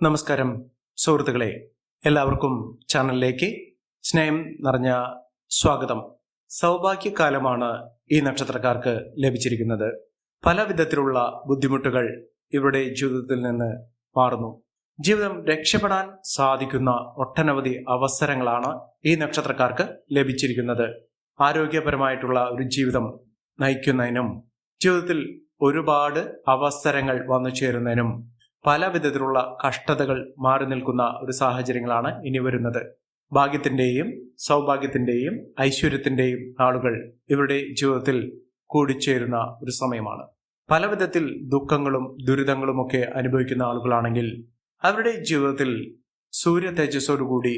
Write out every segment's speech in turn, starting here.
നമസ്കാരം സുഹൃത്തുക്കളെ. എല്ലാവർക്കും ചാനലിലേക്ക് സ്നേഹം നിറഞ്ഞ സ്വാഗതം. സൗഭാഗ്യകാലമാണ് ഈ നക്ഷത്രക്കാർക്ക് ലഭിച്ചിരിക്കുന്നത്. പല വിധത്തിലുള്ള ബുദ്ധിമുട്ടുകൾ ഇവരുടെ ജീവിതത്തിൽ നിന്ന് മാറുന്നു. ജീവിതം രക്ഷപ്പെടാൻ സാധിക്കുന്ന ഒട്ടനവധി അവസരങ്ങളാണ് ഈ നക്ഷത്രക്കാർക്ക് ലഭിച്ചിരിക്കുന്നത്. ആരോഗ്യപരമായിട്ടുള്ള ഒരു ജീവിതം നയിക്കുന്നതിനും ജീവിതത്തിൽ ഒരുപാട് അവസരങ്ങൾ വന്നു ചേരുന്നതിനും പല വിധത്തിലുള്ള കഷ്ടതകൾ മാറി നിൽക്കുന്ന ഒരു സാഹചര്യങ്ങളാണ് ഇനി വരുന്നത്. ഭാഗ്യത്തിന്റെയും സൗഭാഗ്യത്തിന്റെയും ഐശ്വര്യത്തിന്റെയും നാളുകൾ ഇവരുടെ ജീവിതത്തിൽ കൂടിച്ചേരുന്ന ഒരു സമയമാണ്. പല വിധത്തിൽ ദുഃഖങ്ങളും ദുരിതങ്ങളുമൊക്കെ അനുഭവിക്കുന്ന ആളുകളാണെങ്കിൽ അവരുടെ ജീവിതത്തിൽ സൂര്യ തേജസ്സോടുകൂടി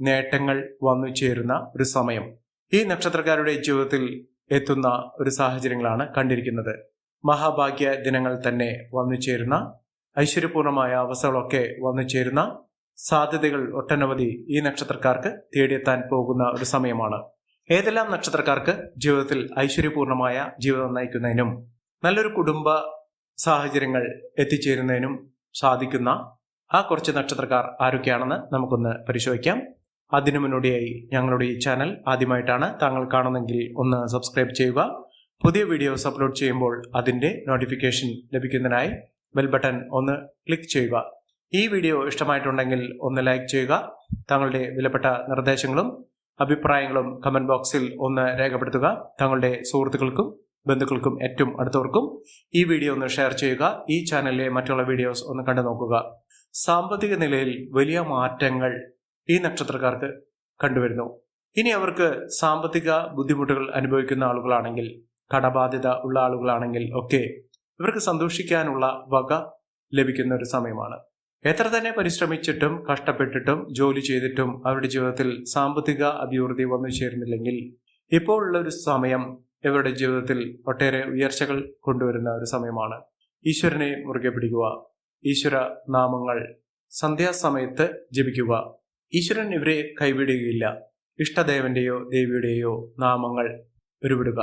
നേട്ടങ്ങൾ വന്നു ചേരുന്ന ഒരു സമയം ഈ നക്ഷത്രക്കാരുടെ ജീവിതത്തിൽ എത്തുന്ന ഒരു സാഹചര്യങ്ങളാണ് കണ്ടിരിക്കുന്നത്. മഹാഭാഗ്യ ദിനങ്ങൾ തന്നെ വന്നു ചേരുന്ന ഐശ്വര്യപൂർണമായ അവസ്ഥകളൊക്കെ വന്നു ചേരുന്ന സാധ്യതകൾ ഒട്ടനവധി ഈ നക്ഷത്രക്കാർക്ക് തേടിയെത്താൻ പോകുന്ന ഒരു സമയമാണ്. ഏതെല്ലാം നക്ഷത്രക്കാർക്ക് ജീവിതത്തിൽ ഐശ്വര്യപൂർണമായ ജീവിതം നയിക്കുന്നതിനും നല്ലൊരു കുടുംബ സാഹചര്യങ്ങൾ എത്തിച്ചേരുന്നതിനും സാധിക്കുന്ന ആ കുറച്ച് നക്ഷത്രക്കാർ ആരൊക്കെയാണെന്ന് നമുക്കൊന്ന് പരിശോധിക്കാം. അതിനു മുന്നോടിയായി ഞങ്ങളുടെ ഈ ചാനൽ ആദ്യമായിട്ടാണ് താങ്കൾ കാണുന്നെങ്കിൽ ഒന്ന് സബ്സ്ക്രൈബ് ചെയ്യുക. പുതിയ വീഡിയോസ് അപ്ലോഡ് ചെയ്യുമ്പോൾ അതിന്റെ നോട്ടിഫിക്കേഷൻ ലഭിക്കുന്നതിനായി ബെൽ ബട്ടൺ ഒന്ന് ക്ലിക്ക് ചെയ്യുക. ഈ വീഡിയോ ഇഷ്ടമായിട്ടുണ്ടെങ്കിൽ ഒന്ന് ലൈക്ക് ചെയ്യുക. താങ്കളുടെ വിലപ്പെട്ട നിർദ്ദേശങ്ങളും അഭിപ്രായങ്ങളും കമന്റ് ബോക്സിൽ ഒന്ന് രേഖപ്പെടുത്തുക. താങ്കളുടെ സുഹൃത്തുക്കൾക്കും ബന്ധുക്കൾക്കും ഏറ്റവും അടുത്തവർക്കും ഈ വീഡിയോ ഒന്ന് ഷെയർ ചെയ്യുക. ഈ ചാനലിലെ മറ്റുള്ള വീഡിയോസ് ഒന്ന് കണ്ടു നോക്കുക. സാമ്പത്തിക നിലയിൽ വലിയ മാറ്റങ്ങൾ ഈ നക്ഷത്രക്കാർക്ക് കണ്ടുവരുന്നു. ഇനി അവർക്ക് സാമ്പത്തിക ബുദ്ധിമുട്ടുകൾ അനുഭവിക്കുന്ന ആളുകളാണെങ്കിൽ കടബാധ്യത ഉള്ള ആളുകളാണെങ്കിൽ ഒക്കെ ഇവർക്ക് സന്തോഷിക്കാനുള്ള വക ലഭിക്കുന്ന ഒരു സമയമാണ്. എത്ര തന്നെ പരിശ്രമിച്ചിട്ടും കഷ്ടപ്പെട്ടിട്ടും ജോലി ചെയ്തിട്ടും അവരുടെ ജീവിതത്തിൽ സാമ്പത്തിക അഭിവൃദ്ധി വന്നു ചേരുന്നില്ലെങ്കിൽ ഇപ്പോൾ ഉള്ള ഒരു സമയം ഇവരുടെ ജീവിതത്തിൽ ഒട്ടേറെ ഉയർച്ചകൾ കൊണ്ടുവരുന്ന ഒരു സമയമാണ്. ഈശ്വരനെ മുറുകെ പിടിക്കുക ഈശ്വര നാമങ്ങൾ സന്ധ്യാസമയത്ത് ജപിക്കുക. ഈശ്വരൻ ഇവരെ കൈവിടുകയില്ല. ഇഷ്ടദേവന്റെയോ ദേവിയുടെയോ നാമങ്ങൾ ഉരുവിടുക.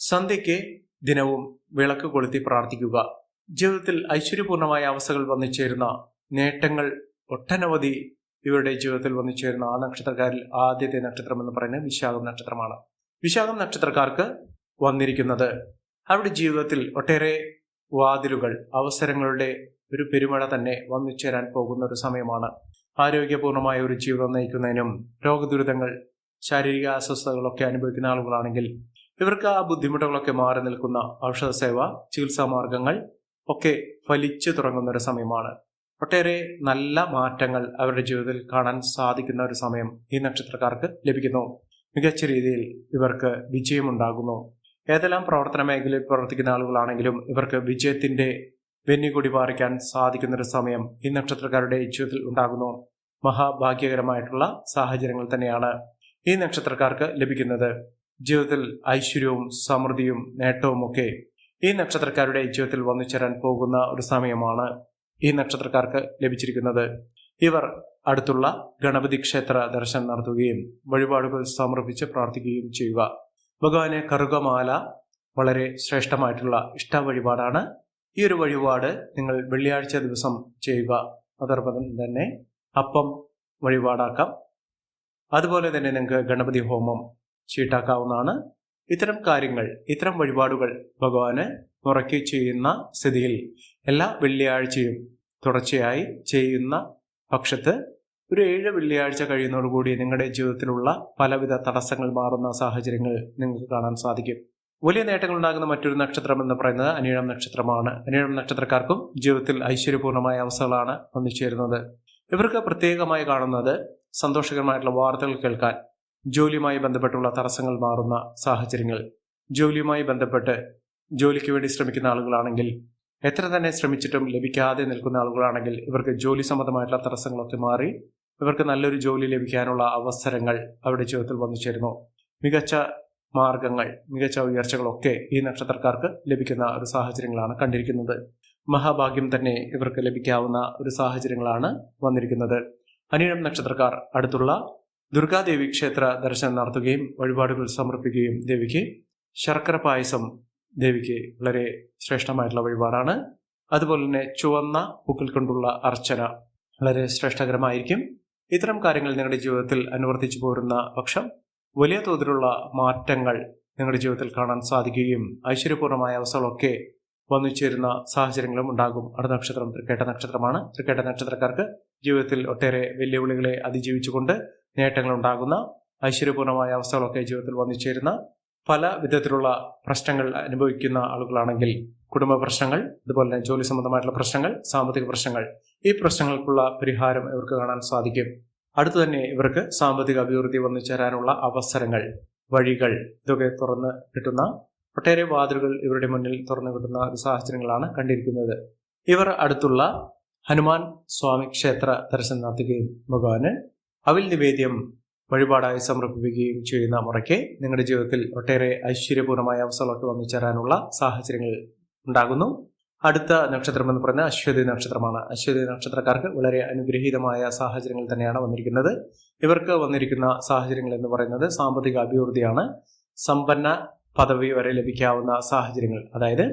സന്ധ്യയ്ക്ക് ദിനവും വിളക്ക് കൊളുത്തി പ്രാർത്ഥിക്കുക. ജീവിതത്തിൽ ഐശ്വര്യപൂർണമായ അവസ്ഥകൾ വന്നു ചേരുന്ന നേട്ടങ്ങൾ ഒട്ടനവധി ഇവരുടെ ജീവിതത്തിൽ വന്നു ചേരുന്ന ആ നക്ഷത്രക്കാരിൽ ആദ്യത്തെ നക്ഷത്രം എന്ന് പറയുന്നത് വിശാഖം നക്ഷത്രമാണ്. വിശാഖം നക്ഷത്രക്കാർക്ക് വന്നിരിക്കുന്നത് അവരുടെ ജീവിതത്തിൽ ഒട്ടേറെ വാതിലുകൾ അവസരങ്ങളുടെ ഒരു പെരുമഴ തന്നെ വന്നു ചേരാൻ പോകുന്ന ഒരു സമയമാണ്. ആരോഗ്യപൂർണമായ ഒരു ജീവിതം നയിക്കുന്നതിനും രോഗദുരിതങ്ങൾ ശാരീരിക അസ്വസ്ഥതകളൊക്കെ അനുഭവിക്കുന്ന ആളുകളാണെങ്കിൽ ഇവർക്ക് ആ ബുദ്ധിമുട്ടുകളൊക്കെ മാറി നിൽക്കുന്ന ഔഷധ സേവ ചികിത്സാ മാർഗങ്ങൾ ഒക്കെ ഫലിച്ചു തുടങ്ങുന്ന ഒരു സമയമാണ്. ഒട്ടേറെ നല്ല മാറ്റങ്ങൾ അവരുടെ ജീവിതത്തിൽ കാണാൻ സാധിക്കുന്ന ഒരു സമയം ഈ നക്ഷത്രക്കാർക്ക് ലഭിക്കുന്നു. മികച്ച രീതിയിൽ ഇവർക്ക് വിജയമുണ്ടാകുന്നു. ഏതെല്ലാം പ്രവർത്തന മേഖലയിൽ പ്രവർത്തിക്കുന്ന ആളുകളാണെങ്കിലും ഇവർക്ക് വിജയത്തിന്റെ വെന്നികൂടി പാറിക്കാൻ സാധിക്കുന്ന ഒരു സമയം ഈ നക്ഷത്രക്കാരുടെ ജീവിതത്തിൽ ഉണ്ടാകുന്നു. മഹാഭാഗ്യകരമായിട്ടുള്ള സാഹചര്യങ്ങൾ തന്നെയാണ് ഈ നക്ഷത്രക്കാർക്ക് ലഭിക്കുന്നത്. ജീവിതത്തിൽ ഐശ്വര്യവും സമൃദ്ധിയും നേട്ടവും ഒക്കെ ഈ നക്ഷത്രക്കാരുടെ ജീവിതത്തിൽ വന്നു ചേരാൻ പോകുന്ന ഒരു സമയമാണ് ഈ നക്ഷത്രക്കാർക്ക് ലഭിച്ചിരിക്കുന്നത്. ഇവർ അടുത്തുള്ള ഗണപതി ക്ഷേത്ര ദർശനം നടത്തുകയും വഴിപാടുകൾ സമർപ്പിച്ച് പ്രാർത്ഥിക്കുകയും ചെയ്യുക. ഭഗവാന് കറുകമാല വളരെ ശ്രേഷ്ഠമായിട്ടുള്ള ഇഷ്ട വഴിപാടാണ് ഈ ഒരു വഴിപാട് നിങ്ങൾ വെള്ളിയാഴ്ച ദിവസം ചെയ്യുക. അതോടൊപ്പം തന്നെ അപ്പം വഴിപാടാക്കാം. അതുപോലെ തന്നെ നിങ്ങൾക്ക് ഗണപതി ഹോമം ചീട്ടാക്കാവുന്നതാണ്. ഇത്തരം കാര്യങ്ങൾ ഇത്തരം വഴിപാടുകൾ ഭഗവാന് മുറക്കി ചെയ്യുന്ന സ്ഥിതിയിൽ എല്ലാ വെള്ളിയാഴ്ചയും തുടർച്ചയായി ചെയ്യുന്ന പക്ഷത്ത് ഒരു ഏഴ് വെള്ളിയാഴ്ച കഴിയുന്നതോടുകൂടി നിങ്ങളുടെ ജീവിതത്തിലുള്ള പലവിധ തടസ്സങ്ങൾ മാറുന്ന സാഹചര്യങ്ങൾ നിങ്ങൾക്ക് കാണാൻ സാധിക്കും. വലിയ നേട്ടങ്ങൾ ഉണ്ടാകുന്ന മറ്റൊരു നക്ഷത്രം എന്ന് പറയുന്നത് അനിഴം നക്ഷത്രമാണ്. അനിഴം നക്ഷത്രക്കാർക്കും ജീവിതത്തിൽ ഐശ്വര്യപൂർണമായ അവസ്ഥകളാണ് വന്നു ചേരുന്നത്. ഇവർക്ക് പ്രത്യേകമായി കാണുന്നത് സന്തോഷകരമായിട്ടുള്ള വാർത്തകൾ കേൾക്കാൻ ജോലിയുമായി ബന്ധപ്പെട്ടുള്ള തടസ്സങ്ങൾ മാറുന്ന സാഹചര്യങ്ങൾ. ജോലിയുമായി ബന്ധപ്പെട്ട് ജോലിക്ക് വേണ്ടി ശ്രമിക്കുന്ന ആളുകളാണെങ്കിൽ എത്ര തന്നെ ശ്രമിച്ചിട്ടും ലഭിക്കാതെ നിൽക്കുന്ന ആളുകളാണെങ്കിൽ ഇവർക്ക് ജോലി സംബന്ധമായിട്ടുള്ള തടസ്സങ്ങളൊക്കെ മാറി ഇവർക്ക് നല്ലൊരു ജോലി ലഭിക്കാനുള്ള അവസരങ്ങൾ അവരുടെ ജീവിതത്തിൽ വന്നു ചേരുന്നു. മികച്ച മാർഗങ്ങൾ മികച്ച ഉയർച്ചകളൊക്കെ ഈ നക്ഷത്രക്കാർക്ക് ലഭിക്കുന്ന ഒരു സാഹചര്യങ്ങളാണ് കണ്ടിരിക്കുന്നത്. മഹാഭാഗ്യം തന്നെ ഇവർക്ക് ലഭിക്കാവുന്ന ഒരു സാഹചര്യങ്ങളാണ് വന്നിരിക്കുന്നത്. അനിഴം നക്ഷത്രക്കാർ അടുത്തുള്ള ദുർഗാദേവി ക്ഷേത്ര ദർശനം നടത്തുകയും വഴിപാടുകൾ സമർപ്പിക്കുകയും ദേവിക്ക് ശർക്കര പായസം ദേവിക്ക് വളരെ ശ്രേഷ്ഠമായിട്ടുള്ള വഴിപാടാണ്. അതുപോലെ തന്നെ ചുവന്ന പൂക്കൾ കൊണ്ടുള്ള അർച്ചന വളരെ ശ്രേഷ്ഠകരമായിരിക്കും. ഇത്തരം കാര്യങ്ങൾ നിങ്ങളുടെ ജീവിതത്തിൽ അനുവർത്തിച്ചു പോരുന്ന പക്ഷം വലിയ തോതിലുള്ള മാറ്റങ്ങൾ നിങ്ങളുടെ ജീവിതത്തിൽ കാണാൻ സാധിക്കുകയും ഐശ്വര്യപൂർണമായ അവസ്ഥകളൊക്കെ വന്നു ചേരുന്ന സാഹചര്യങ്ങളും ഉണ്ടാകും. അടുത്ത നക്ഷത്രം തൃക്കേട്ട നക്ഷത്രമാണ്. തൃക്കേട്ട നക്ഷത്രക്കാർക്ക് ജീവിതത്തിൽ ഒട്ടേറെ വെല്ലുവിളികളെ അതിജീവിച്ചുകൊണ്ട് നേട്ടങ്ങൾ ഉണ്ടാകുന്ന ഐശ്വര്യപൂർണമായ അവസ്ഥകളൊക്കെ ജീവിതത്തിൽ വന്നു ചേരുന്ന പല വിധത്തിലുള്ള പ്രശ്നങ്ങൾ അനുഭവിക്കുന്ന ആളുകളാണെങ്കിൽ കുടുംബ പ്രശ്നങ്ങൾ അതുപോലെ തന്നെ ജോലി സംബന്ധമായിട്ടുള്ള പ്രശ്നങ്ങൾ സാമ്പത്തിക പ്രശ്നങ്ങൾ ഈ പ്രശ്നങ്ങൾക്കുള്ള പരിഹാരം ഇവർക്ക് കാണാൻ സാധിക്കും. അടുത്തു തന്നെ ഇവർക്ക് സാമ്പത്തിക അഭിവൃദ്ധി വന്നു ചേരാനുള്ള അവസരങ്ങൾ വഴികൾ ഇതൊക്കെ തുറന്ന് കിട്ടുന്ന ഒട്ടേറെ വാതിലുകൾ ഇവരുടെ മുന്നിൽ തുറന്നു കിട്ടുന്ന ഒരു സാഹചര്യങ്ങളാണ് കണ്ടിരിക്കുന്നത്. ഇവർ അടുത്തുള്ള ഹനുമാൻ സ്വാമി ക്ഷേത്ര ദർശനം നടത്തുകയും ഭഗവാന് അവിൽ നിവേദ്യം വഴിപാടായി സമർപ്പിക്കുകയും ചെയ്യുന്ന മുറയ്ക്ക് നിങ്ങളുടെ ജീവിതത്തിൽ ഒട്ടേറെ ഐശ്വര്യപൂർണമായ അവസരങ്ങളൊക്കെ വന്നു ചേരാനുള്ള സാഹചര്യങ്ങൾ ഉണ്ടാകുന്നു. അടുത്ത നക്ഷത്രം എന്ന് പറയുന്നത് അശ്വതി നക്ഷത്രമാണ്. അശ്വതി നക്ഷത്രക്കാർക്ക് വളരെ അനുഗ്രഹീതമായ സാഹചര്യങ്ങൾ തന്നെയാണ് വന്നിരിക്കുന്നത്. ഇവർക്ക് വന്നിരിക്കുന്ന സാഹചര്യങ്ങൾ എന്ന് പറയുന്നത് സാമ്പത്തിക അഭിവൃദ്ധിയാണ്. സമ്പന്ന പദവി വരെ ലഭിക്കാവുന്ന സാഹചര്യങ്ങൾ. അതായത്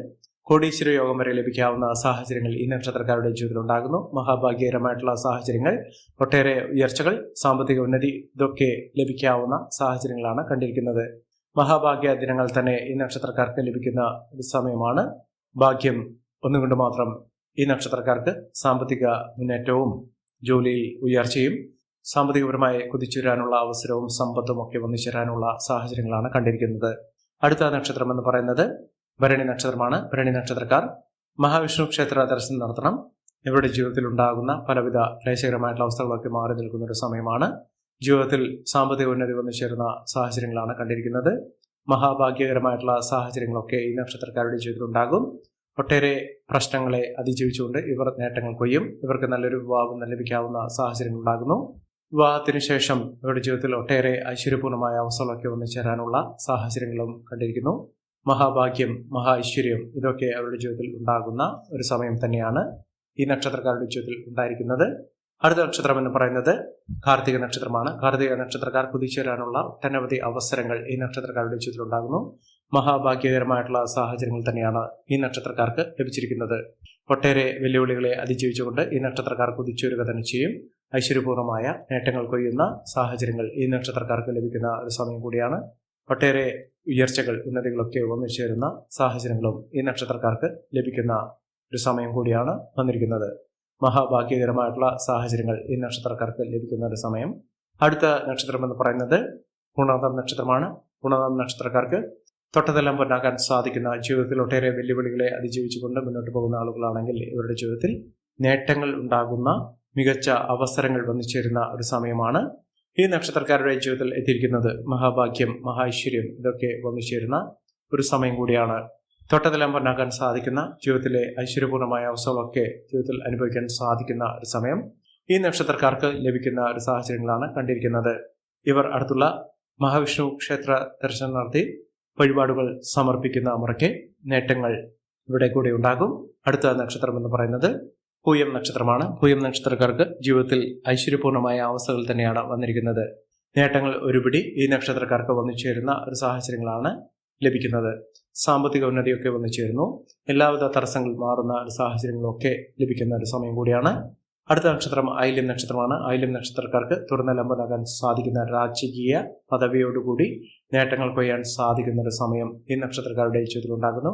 കോടീശ്വര യോഗം വരെ ലഭിക്കാവുന്ന സാഹചര്യങ്ങൾ ഈ നക്ഷത്രക്കാരുടെ ജീവിതത്തിൽ ഉണ്ടാകുന്നു. മഹാഭാഗ്യകരമായിട്ടുള്ള സാഹചര്യങ്ങൾ ഒട്ടേറെ ഉയർച്ചകൾ സാമ്പത്തിക ഉന്നതി ഇതൊക്കെ ലഭിക്കാവുന്ന സാഹചര്യങ്ങളാണ് കണ്ടിരിക്കുന്നത്. മഹാഭാഗ്യ ദിനങ്ങൾ തന്നെ ഈ നക്ഷത്രക്കാർക്ക് ലഭിക്കുന്ന സമയമാണ്. ഭാഗ്യം ഒന്നുകൊണ്ട് മാത്രം ഈ നക്ഷത്രക്കാർക്ക് സാമ്പത്തിക മുന്നേറ്റവും ജോലിയിൽ ഉയർച്ചയും സാമ്പത്തികപരമായി കുതിച്ചുവരാനുള്ള അവസരവും സമ്പത്തും ഒക്കെ വന്നു ചേരാനുള്ള സാഹചര്യങ്ങളാണ് കണ്ടിരിക്കുന്നത്. അടുത്ത നക്ഷത്രം എന്ന് പറയുന്നത് ഭരണി നക്ഷത്രമാണ്. ഭരണി നക്ഷത്രക്കാർ മഹാവിഷ്ണു ക്ഷേത്ര ദർശനം നടത്തണം. ഇവരുടെ ജീവിതത്തിൽ ഉണ്ടാകുന്ന പലവിധ ക്ലേശകരമായിട്ടുള്ള അവസ്ഥകളൊക്കെ മാറി നിൽക്കുന്ന ഒരു സമയമാണ്. ജീവിതത്തിൽ സാമ്പത്തിക ഉന്നതി വന്നു ചേരുന്ന സാഹചര്യങ്ങളാണ് കണ്ടിരിക്കുന്നത്. മഹാഭാഗ്യകരമായിട്ടുള്ള സാഹചര്യങ്ങളൊക്കെ ഈ നക്ഷത്രക്കാരുടെ ജീവിതത്തിൽ ഉണ്ടാകും. ഒട്ടേറെ പ്രശ്നങ്ങളെ അതിജീവിച്ചുകൊണ്ട് ഇവർ നേട്ടങ്ങൾ കൊയ്യും. ഇവർക്ക് നല്ലൊരു വിവാഹം ലഭിക്കാവുന്ന സാഹചര്യങ്ങൾ ഉണ്ടാകുന്നു. വിവാഹത്തിന് ശേഷം ഇവരുടെ ജീവിതത്തിൽ ഒട്ടേറെ ഐശ്വര്യപൂർണമായ അവസ്ഥകളൊക്കെ വന്നു ചേരാനുള്ള സാഹചര്യങ്ങളും കണ്ടിരിക്കുന്നു. മഹാഭാഗ്യം മഹാ ഐശ്വര്യം ഇതൊക്കെ അവരുടെ ജീവിതത്തിൽ ഉണ്ടാകുന്ന ഒരു സമയം തന്നെയാണ് ഈ നക്ഷത്രക്കാരുടെ ജീവിതത്തിൽ ഉണ്ടായിരിക്കുന്നത്. അടുത്ത നക്ഷത്രം എന്ന് പറയുന്നത് കാർത്തിക നക്ഷത്രമാണ്. കാർത്തിക നക്ഷത്രക്കാർ കുതിച്ചേരാനുള്ള ഒട്ടനവധി അവസരങ്ങൾ ഈ നക്ഷത്രക്കാരുടെ ജീവിതത്തിൽ ഉണ്ടാകുന്നു. മഹാഭാഗ്യകരമായിട്ടുള്ള സാഹചര്യങ്ങൾ തന്നെയാണ് ഈ നക്ഷത്രക്കാർക്ക് ലഭിച്ചിരിക്കുന്നത്. ഒട്ടേറെ വെല്ലുവിളികളെ അതിജീവിച്ചുകൊണ്ട് ഈ നക്ഷത്രക്കാർ കുതിച്ചുവരിക തന്നെ ചെയ്യും. ഐശ്വര്യപൂർണമായ നേട്ടങ്ങൾ കൊയ്യുന്ന സാഹചര്യങ്ങൾ ഈ നക്ഷത്രക്കാർക്ക് ലഭിക്കുന്ന ഒരു സമയം കൂടിയാണ്. ഒട്ടേറെ ഉയർച്ചകൾ ഉന്നതികളൊക്കെ വന്നു ചേരുന്ന സാഹചര്യങ്ങളും ഈ നക്ഷത്രക്കാർക്ക് ലഭിക്കുന്ന ഒരു സമയം കൂടിയാണ് വന്നിരിക്കുന്നത്. മഹാഭാഗ്യകരമായിട്ടുള്ള സാഹചര്യങ്ങൾ ഈ നക്ഷത്രക്കാർക്ക് ലഭിക്കുന്ന ഒരു സമയം. അടുത്ത നക്ഷത്രം എന്ന് പറയുന്നത് ഗുണാതം നക്ഷത്രമാണ്. ഗുണാതം നക്ഷത്രക്കാർക്ക് തൊട്ടതെല്ലാം പൊന്നാക്കാൻ സാധിക്കുന്ന ജീവിതത്തിൽ ഒട്ടേറെ വെല്ലുവിളികളെ അതിജീവിച്ചുകൊണ്ട് മുന്നോട്ട് പോകുന്ന ആളുകളാണെങ്കിൽ ഇവരുടെ ജീവിതത്തിൽ നേട്ടങ്ങൾ ഉണ്ടാകുന്ന മികച്ച അവസരങ്ങൾ വന്നു ചേരുന്ന ഒരു സമയമാണ് ഈ നക്ഷത്രക്കാരുടെ ജീവിതത്തിൽ എത്തിയിരിക്കുന്നത് മഹാഭാഗ്യം മഹാഐശ്വര്യം ഇതൊക്കെ വന്നു ചേരുന്ന ഒരു സമയം കൂടിയാണ്. തൊട്ടതെല്ലാം പൊന്നാക്കാൻ സാധിക്കുന്ന ജീവിതത്തിലെ ഐശ്വര്യപൂർണമായ അവസ്ഥകളൊക്കെ ജീവിതത്തിൽ അനുഭവിക്കാൻ സാധിക്കുന്ന ഒരു സമയം ഈ നക്ഷത്രക്കാർക്ക് ലഭിക്കുന്ന ഒരു സാഹചര്യങ്ങളാണ് കണ്ടിരിക്കുന്നത്. ഇവർ അടുത്തുള്ള മഹാവിഷ്ണു ക്ഷേത്ര ദർശനം നടത്തി വഴിപാടുകൾ സമർപ്പിക്കുന്ന മുറയ്ക്ക് നേട്ടങ്ങൾ ഇവിടെ കൂടെ ഉണ്ടാകും. അടുത്ത നക്ഷത്രം എന്ന് പറയുന്നത് പൂയം നക്ഷത്രമാണ്. പൂയം നക്ഷത്രക്കാർക്ക് ജീവിതത്തിൽ ഐശ്വര്യപൂർണമായ അവസ്ഥകൾ തന്നെയാണ് വന്നിരിക്കുന്നത്. നേട്ടങ്ങൾ ഒരുപിടി ഈ നക്ഷത്രക്കാർക്ക് വന്നു ചേരുന്ന ഒരു സാഹചര്യങ്ങളാണ് ലഭിക്കുന്നത്. സാമ്പത്തിക ഉന്നതിയൊക്കെ വന്നു ചേരുന്നു. എല്ലാവിധ തടസ്സങ്ങൾ മാറുന്ന ഒരു സാഹചര്യങ്ങളൊക്കെ ലഭിക്കുന്ന ഒരു സമയം കൂടിയാണ്. അടുത്ത നക്ഷത്രം ഐല്യം നക്ഷത്രമാണ്. ഐല്യം നക്ഷത്രക്കാർക്ക് തുറന്ന ലംബനാകാൻ സാധിക്കുന്ന രാജകീയ പദവിയോടുകൂടി നേട്ടങ്ങൾ കൊയ്യാൻ സാധിക്കുന്ന ഒരു സമയം ഈ നക്ഷത്രക്കാരുടെ ജീവിതത്തിൽ ഉണ്ടാകുന്നു.